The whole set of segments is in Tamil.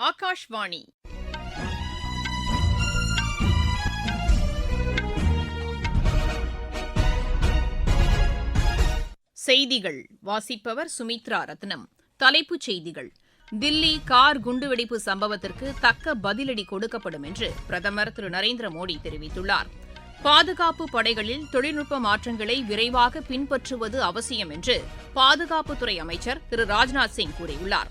ஆகாஷ்வாணி. செய்திகள். வாசிப்பவர் சுமித்ரா ரத்னம். தலைப்புச் செய்திகள். தில்லி கார் குண்டுவெடிப்பு சம்பவத்திற்கு தக்க பதிலடி கொடுக்கப்படும் என்று பிரதமர் திரு நரேந்திர மோடி தெரிவித்துள்ளார். பாதுகாப்பு படைகளில் தொழில்நுட்ப மாற்றங்களை விரைவாக பின்பற்றுவது அவசியம் என்று பாதுகாப்புத்துறை அமைச்சர் திரு ராஜ்நாத் சிங் கூறியுள்ளார்.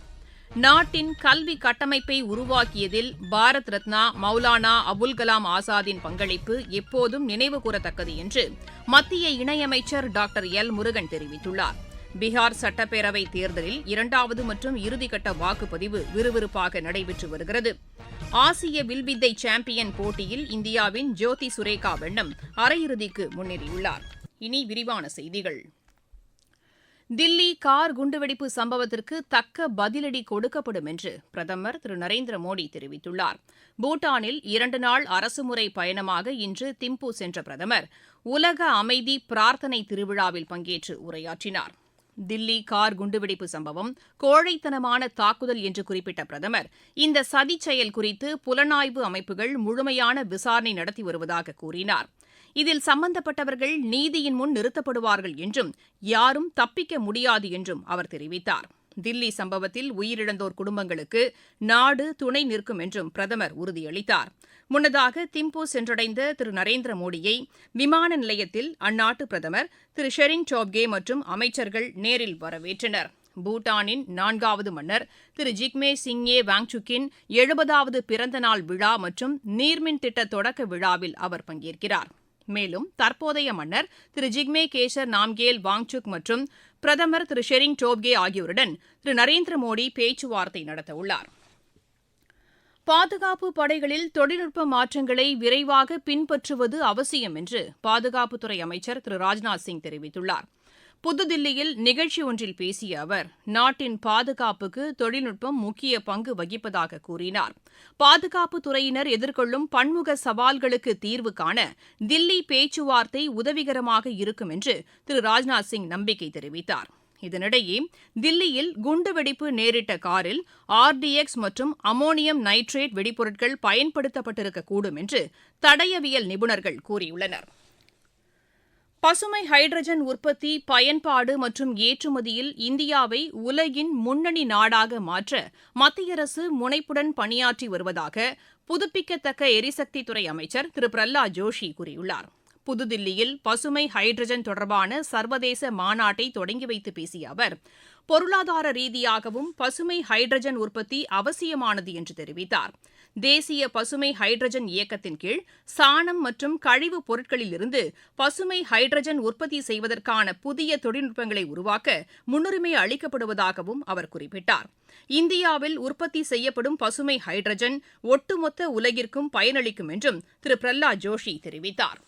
நாட்டின் கல்வி கட்டமைப்பை உருவாக்கியதில் பாரத் ரத்னா மௌலானா அபுல் கலாம் ஆசாத்தின் பங்களிப்பு எப்போதும் நினைவுகூரத்தக்கது என்று மத்திய இணையமைச்சர் டாக்டர் எல். முருகன் தெரிவித்துள்ளார். பீகார் சட்டப்பேரவை தேர்தலில் இரண்டாவது மற்றும் இறுதிக்கட்ட வாக்குப்பதிவு விறுவிறுப்பாக நடைபெற்று வருகிறது. ஆசிய வில்வித்தை சாம்பியன் போட்டியில் இந்தியாவின் ஜோதி சுரேகா வெண்ணம் அரையிறுதிக்கு முன்னேறியுள்ளார். இனி விரிவான செய்திகள். தில்லி கார் குண்டுவெடிப்பு சம்பவத்திற்கு தக்க பதிலடி கொடுக்கப்படும் என்று பிரதமர் திரு. நரேந்திர மோடி தெரிவித்துள்ளார். பூட்டானில் இரண்டு நாள் அரசுமுறை பயணமாக இன்று திம்பு சென்ற பிரதமர் உலக அமைதி பிரார்த்தனை திருவிழாவில் பங்கேற்று உரையாற்றினார். தில்லி கார் குண்டுவெடிப்பு சம்பவம் கோழைத்தனமான தாக்குதல் என்று குறிப்பிட்ட பிரதமர் இந்த சதி செயல் குறித்து புலனாய்வு அமைப்புகள் முழுமையான விசாரணை நடத்தி வருவதாக கூறினார். இதில் சம்பந்தப்பட்டவர்கள் நீதியின் முன் நிறுத்தப்படுவார்கள் என்றும் யாரும் தப்பிக்க முடியாது என்றும் அவர் தெரிவித்தார். தில்லி சம்பவத்தில் உயிரிழந்தோர் குடும்பங்களுக்கு நாடு துணை நிற்கும் என்றும் பிரதமர் உறுதியளித்தார். முன்னதாக திம்பு சென்றடைந்த திரு. நரேந்திர மோடியை விமான நிலையத்தில் அந்நாட்டு பிரதமர் திரு. ஷெரிங் டோப்கே மற்றும் அமைச்சர்கள் நேரில் வரவேற்றனர். பூட்டானின் நான்காவது மன்னர் திரு. ஜிக்மே சிங்கே வாங்சுக்கின் எழுபதாவது பிறந்தநாள் விழா மற்றும் நீர்மின் திட்ட தொடக்க விழாவில் அவர் பங்கேற்கிறார். மேலும் தற்போதைய மன்னர் திரு ஜிக்மே கேசர் நாம்கேல் வாங்சுக் மற்றும் பிரதமர் திரு ஷெரிங் டோப்கே ஆகியோருடன் திரு நரேந்திர மோடி பேச்சுவார்த்தை நடத்தவுள்ளார் பாதுகாப்பு படைகளில் தொழில்நுட்ப மாற்றங்களை விரைவாக பின்பற்றுவது அவசியம் என்று பாதுகாப்புத்துறை அமைச்சர் திரு ராஜ்நாத் சிங் தெரிவித்துள்ளார். புதுதில்லியில் நிகழ்ச்சி ஒன்றில் பேசிய அவர் நாட்டின் பாதுகாப்புக்கு தொழில்நுட்பம் முக்கிய பங்கு வகிப்பதாக கூறினார். பாதுகாப்பு துறையினர் எதிர்கொள்ளும் பன்முக சவால்களுக்கு தீர்வு காண தில்லி பேச்சுவார்த்தை உதவிகரமாக இருக்கும் என்று திரு ராஜ்நாத் சிங் நம்பிக்கை தெரிவித்தார். இதனிடையே தில்லியில் குண்டுவெடிப்பு நேரிட்ட காரில் ஆர்டிஎக்ஸ் மற்றும் அமோனியம் நைட்ரேட் வெடிப்பொருட்கள் பயன்படுத்தப்பட்டிருக்கக்கூடும் என்று தடயவியல் நிபுணர்கள் கூறியுள்ளனர். பசுமை ஹைட்ரஜன் உற்பத்தி பயன்பாடு மற்றும் ஏற்றுமதியில் இந்தியாவை உலகின் முன்னணி நாடாக மாற்ற மத்திய அரசு முனைப்புடன் பணியாற்றி வருவதாக புதுப்பிக்கத்தக்க எரிசக்தித்துறை அமைச்சர் திரு. பிரஹ்லாத் ஜோஷி கூறியுள்ளார். புதுதில்லியில் பசுமை ஹைட்ரஜன் தொடர்பான சர்வதேச மாநாட்டை தொடங்கி வைத்து பேசிய அவர் பொருளாதார ரீதியாகவும் பசுமை ஹைட்ரஜன் உற்பத்தி அவசியமானது என்று தெரிவித்தார். தேசிய பசுமை ஹைட்ரஜன் இயக்கத்தின் கீழ் சாணம் மற்றும் கழிவுப் பொருட்களிலிருந்து பசுமை ஹைட்ரஜன் உற்பத்தி செய்வதற்கான புதிய தொழில்நுட்பங்களை உருவாக்க முன்னுரிமை அளிக்கப்படுவதாகவும் அவர் குறிப்பிட்டார். இந்தியாவில் உற்பத்தி செய்யப்படும் பசுமை ஹைட்ரஜன் ஒட்டுமொத்த உலகிற்கும் பயனளிக்கும் என்றும் திரு பிரஹ்லாத் ஜோஷி தெரிவித்தார்.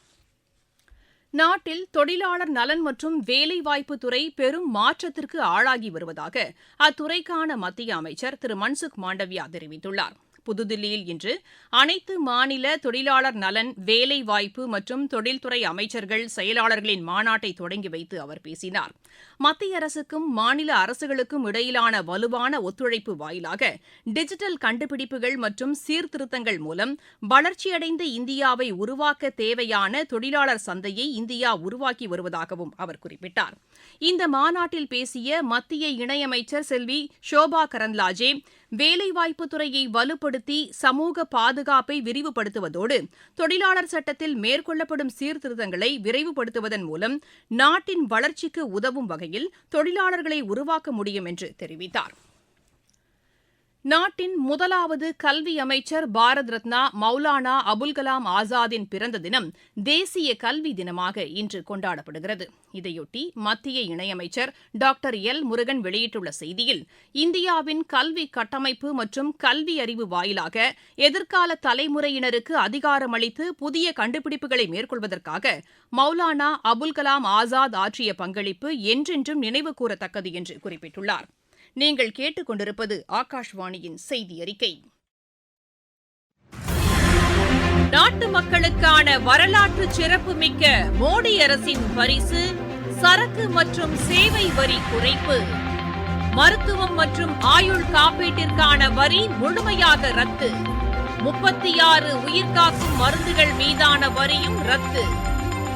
நாட்டில் தொழிலாளர் நலன் மற்றும் வேலைவாய்ப்பு துறை பெரும் மாற்றத்திற்கு ஆளாகி வருவதாக அத்துறைக்கான மத்திய அமைச்சர் திரு மன்சுக் மாண்டவியா தெரிவித்துள்ளார். புதுதில்லியில் இன்று அனைத்து மாநில தொழிலாளர் நலன் வேலைவாய்ப்பு மற்றும் தொழில்துறை அமைச்சர்கள் செயலாளர்களின் மாநாட்டை தொடங்கி வைத்து அவர் பேசினார். மத்திய அரசுக்கும் மாநில அரசுகளுக்கும் இடையிலான வலுவான ஒத்துழைப்பு வாயிலாக டிஜிட்டல் கண்டுபிடிப்புகள் மற்றும் சீர்திருத்தங்கள் மூலம் வளர்ச்சியடைந்த இந்தியாவை உருவாக்க தேவையான தொழிலாளர் சந்தையை இந்தியா உருவாக்கி வருவதாகவும் அவர் குறிப்பிட்டார். இந்த மாநாட்டில் பேசிய மத்திய இணையமைச்சர் செல்வி ஷோபா கரந்த்லாஜே வேலைவாய்ப்பு துறையை வலுப்படுத்தி சமூக பாதுகாப்பை விரிவுபடுத்துவதோடு தொழிலாளர் சட்டத்தில் மேற்கொள்ளப்படும் சீர்திருத்தங்களை விரைவுபடுத்துவதன் மூலம் நாட்டின் வளர்ச்சிக்கு உதவும் வகையில் தொழிலாளர்களை உருவாக்க முடியும் என்று தெரிவித்தார். நாட்டின் முதலாவது கல்வி அமைச்சர் பாரத் ரத்னா மௌலானா அபுல் கலாம் ஆசாத்தின் பிறந்த தினம் தேசிய கல்வி தினமாக இன்று கொண்டாடப்படுகிறது. இதையொட்டி மத்திய இணையமைச்சர் டாக்டர் எல். முருகன் வெளியிட்டுள்ள செய்தியில் இந்தியாவின் கல்வி கட்டமைப்பு மற்றும் கல்வி அறிவு வாயிலாக எதிர்கால தலைமுறையினருக்கு அதிகாரமளித்து புதிய கண்டுபிடிப்புகளை மேற்கொள்வதற்காக மௌலானா அபுல் கலாம் ஆசாத் ஆற்றிய பங்களிப்பு என்றென்றும் நினைவு கூறத்தக்கது என்று குறிப்பிட்டுள்ளார். நீங்கள் கேட்டுக்கொண்டிருப்பது ஆகாஷ்வாணியின் செய்தி அறிக்கை நாட்டு மக்களுக்கான வரலாற்று சிறப்புமிக்க மோடி அரசின் பரிசு சரக்கு மற்றும் சேவை வரி குறைப்பு. மருத்துவம் மற்றும் ஆயுள் காப்பீட்டிற்கான வரி முழுமையாக ரத்து. முப்பத்தி ஆறு உயிர்காக்கும் மருந்துகள் மீதான வரியும் ரத்து.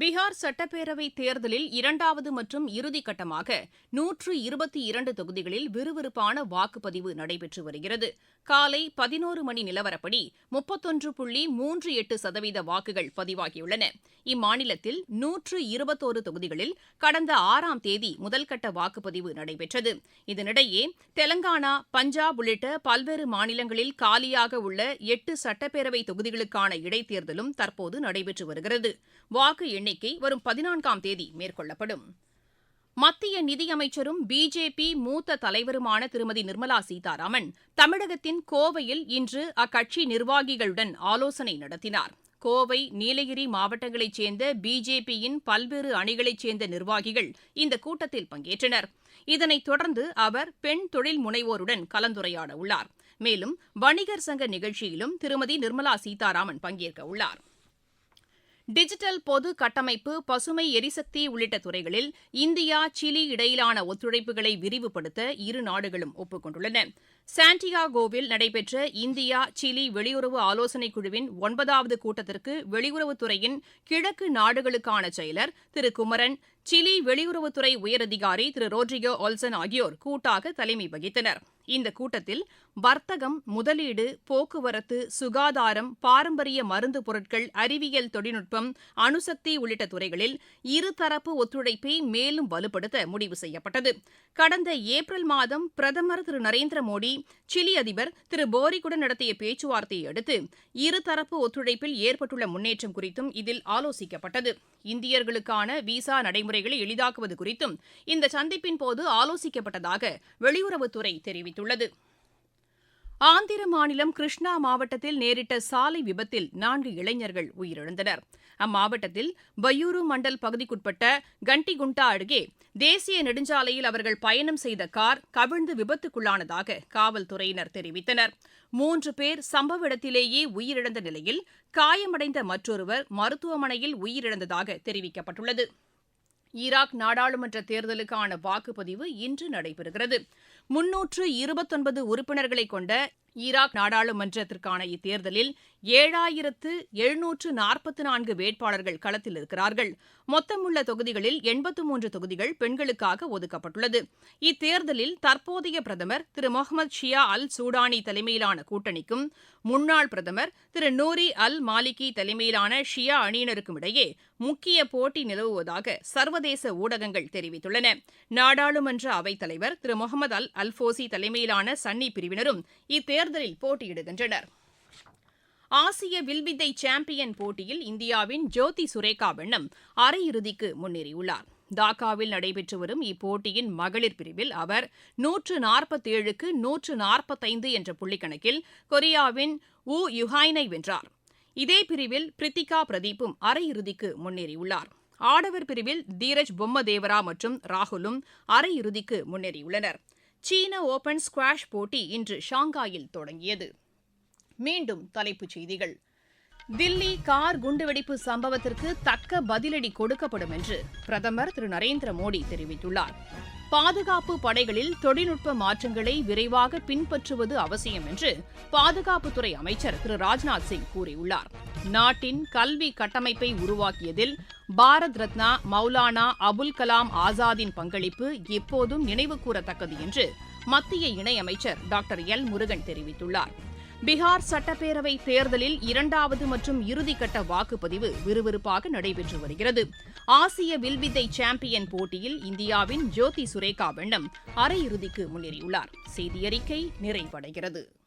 பீகார் சட்டப்பேரவை தேர்தலில் இரண்டாவது மற்றும் இறுதிக்கட்டமாக நூற்று இருபத்தி இரண்டு தொகுதிகளில் விறுவிறுப்பான வாக்குப்பதிவு நடைபெற்று வருகிறது. காலை பதினோரு மணி நிலவரப்படி முப்பத்தொன்று புள்ளி மூன்று எட்டு சதவீத வாக்குகள் பதிவாகியுள்ளன. இம்மாநிலத்தில் நூற்று இருபத்தோரு தொகுதிகளில் கடந்த ஆறாம் தேதி முதல்கட்ட வாக்குப்பதிவு நடைபெற்றது. இதனிடையே தெலங்கானா பஞ்சாப் உள்ளிட்ட பல்வேறு மாநிலங்களில் காலியாக உள்ள எட்டு சட்டப்பேரவை தொகுதிகளுக்கான இடைத்தேர்தலும் தற்போது நடைபெற்று வருகிறது. வாக்கு எண்ணிக்கை வரும் பதினான்காம் தேதி மேற்கொள்ளப்படும். மத்திய நிதியமைச்சரும் பிஜேபி மூத்த தலைவருமான திருமதி நிர்மலா சீதாராமன் தமிழகத்தின் கோவையில் இன்று அக்கட்சி நிர்வாகிகளுடன் ஆலோசனை நடத்தினார். கோவை நீலகிரி மாவட்டங்களைச் சேர்ந்த பிஜேபியின் பல்வேறு அணிகளைச் சேர்ந்த நிர்வாகிகள் இந்த கூட்டத்தில் பங்கேற்றனர். இதனைத் தொடர்ந்து அவர் பெண் தொழில் முனைவோருடன் கலந்துரையாட உள்ளார் மேலும் வணிகர் சங்க நிகழ்ச்சியிலும் திருமதி நிர்மலா சீதாராமன் பங்கேற்க உள்ளாா் டிஜிட்டல் பொது கட்டமைப்பு பசுமை எரிசக்தி உள்ளிட்ட துறைகளில் இந்தியா சிலி இடையிலான ஒத்துழைப்புகளை விரிவுபடுத்த இரு நாடுகளும் ஒப்புக் கொண்டுள்ளன சாண்டியாகோவில் நடைபெற்ற இந்தியா சிலி வெளியுறவு ஆலோசனைக் குழுவின் ஒன்பதாவது கூட்டத்திற்கு வெளியுறவுத்துறையின் கிழக்கு நாடுகளுக்கான செயலர் திரு குமரன் சிலி வெளியுறவுத்துறை உயரதிகாரி திரு ரோட்ரிகோ ஒல்சன் ஆகியோர் கூட்டாக தலைமை வகித்தனர். இந்த கூட்டத்தில் வர்த்தகம் முதலீடு போக்குவரத்து சுகாதாரம் பாரம்பரிய மருந்து பொருட்கள் அறிவியல் தொழில்நுட்பம் அணுசக்தி உள்ளிட்ட துறைகளில் இருதரப்பு ஒத்துழைப்பை மேலும் வலுப்படுத்த முடிவு செய்யப்பட்டது. கடந்த ஏப்ரல் மாதம் பிரதமர் திரு நரேந்திர மோடி சிலி அதிபர் திரு போரிக்குடன் நடத்திய பேச்சுவார்த்தையை அடுத்து இருதரப்பு ஒத்துழைப்பில் ஏற்பட்டுள்ள முன்னேற்றம் குறித்தும் இதில் ஆலோசிக்கப்பட்டது. இந்தியர்களுக்கான விசா நடைமுறைகளை எளிதாக்குவது குறித்தும் இந்த சந்திப்பின் போது ஆலோசிக்கப்பட்டதாக வெளியுறவுத்துறை தெரிவித்துள்ளது. தெரிவித்துள்ளது ஆந்திர மாநிலம் கிருஷ்ணா மாவட்டத்தில் நேரிட்ட சாலை விபத்தில் நான்கு இளைஞர்கள் உயிரிழந்தனர். அம்மாவட்டத்தில் பையூரு மண்டல் பகுதிக்குட்பட்ட கண்டிகுண்டா அருகே தேசிய நெடுஞ்சாலையில் அவர்கள் பயணம் செய்த கார் கவிழ்ந்து விபத்துக்குள்ளானதாக காவல்துறையினர் தெரிவித்தனர். மூன்று பேர் சம்பவ இடத்திலேயே உயிரிழந்த நிலையில் காயமடைந்த மற்றொருவர் மருத்துவமனையில் உயிரிழந்ததாக தெரிவிக்கப்பட்டுள்ளது. ஈராக் நாடாளுமன்ற தேர்தலுக்கான வாக்குப்பதிவு இன்று நடைபெறுகிறது. முன்னூற்று இருபத்தொன்பது உறுப்பினர்களை கொண்ட ஈராக் நாடாளுமன்றத்திற்கான இத்தேர்தலில் ஏழாயிரத்து எழுநூற்று நாற்பத்தி நான்கு வேட்பாளர்கள் களத்தில் இருக்கிறார்கள். மொத்தமுள்ள தொகுதிகளில் எண்பத்து மூன்று தொகுதிகள் பெண்களுக்காக ஒதுக்கப்பட்டுள்ளது. இத்தேர்தலில் தற்போதைய பிரதமர் திரு முகமது ஷியா அல் சூடானி தலைமையிலான கூட்டணிக்கும் முன்னாள் பிரதமர் திரு நூரி அல் மாலிகி தலைமையிலான ஷியா அணியினருக்கும் இடையே முக்கிய போட்டி நிலவுவதாக சர்வதேச ஊடகங்கள் தெரிவித்துள்ளன. நாடாளுமன்ற அவைத்தலைவர் திரு முகமது அல் அல்போசி தலைமையிலான சன்னி பிரிவினரும் இத்தேர்தலில் போட்டியிடுகின்றனர். ஆசிய வில்வித்தை சாம்பியன் போட்டியில் இந்தியாவின் ஜோதி சுரேகா வெண்ணம் அரையிறுதிக்கு முன்னேறியுள்ளார். டாக்காவில் நடைபெற்று வரும் இப்போட்டியின் மகளிர் பிரிவில் அவர் நூற்று நாற்பத்தேழுக்கு நூற்று நாற்பத்தைந்து என்ற புள்ளிக்கணக்கில் கொரியாவின் உ யுஹைனை வென்றார். இதே பிரிவில் பிரித்திகா பிரதீப்பும் அரையிறுதிக்கு முன்னேறியுள்ளார். ஆடவர் பிரிவில் தீரஜ் பொம்மதேவரா மற்றும் ராகுலும் அரையிறுதிக்கு முன்னேறியுள்ளனர். சீன ஓபன் ஸ்குவாஷ் போட்டி இன்று ஷாங்காயில் தொடங்கியது. மீண்டும் தலைப்புச் செய்திகள். தில்லி கார் குண்டுவெடிப்பு சம்பவத்திற்கு தக்க பதிலடி கொடுக்கப்படும் என்று பிரதமர் திரு நரேந்திர மோடி தெரிவித்துள்ளார். பாதுகாப்பு படைகளில் தொழில்நுட்ப மாற்றங்களை விரைவாக பின்பற்றுவது அவசியம் என்று பாதுகாப்புத்துறை அமைச்சர் திரு ராஜ்நாத் சிங் கூறியுள்ளார். நாட்டின் கல்வி கட்டமைப்பை உருவாக்கியதில் பாரத் ரத்னா மௌலானா அபுல் கலாம் ஆசாதின் பங்களிப்பு எப்போதும் நினைவு கூறத்தக்கது என்று மத்திய இணையமைச்சர் டாக்டர் எல். முருகன் தெரிவித்துள்ளார். பீகார் சட்டப்பேரவை தேர்தலில் இரண்டாவது மற்றும் இறுதிக்கட்ட வாக்குப்பதிவு விறுவிறுப்பாக நடைபெற்று வருகிறது. ஆசிய வில்வித்தை சாம்பியன் போட்டியில் இந்தியாவின் ஜோதி சுரேகா வெண்ணம் அரையிறுதிக்கு முன்னேறியுள்ளார். செய்தியறிக்கை நிறைவடைகிறது.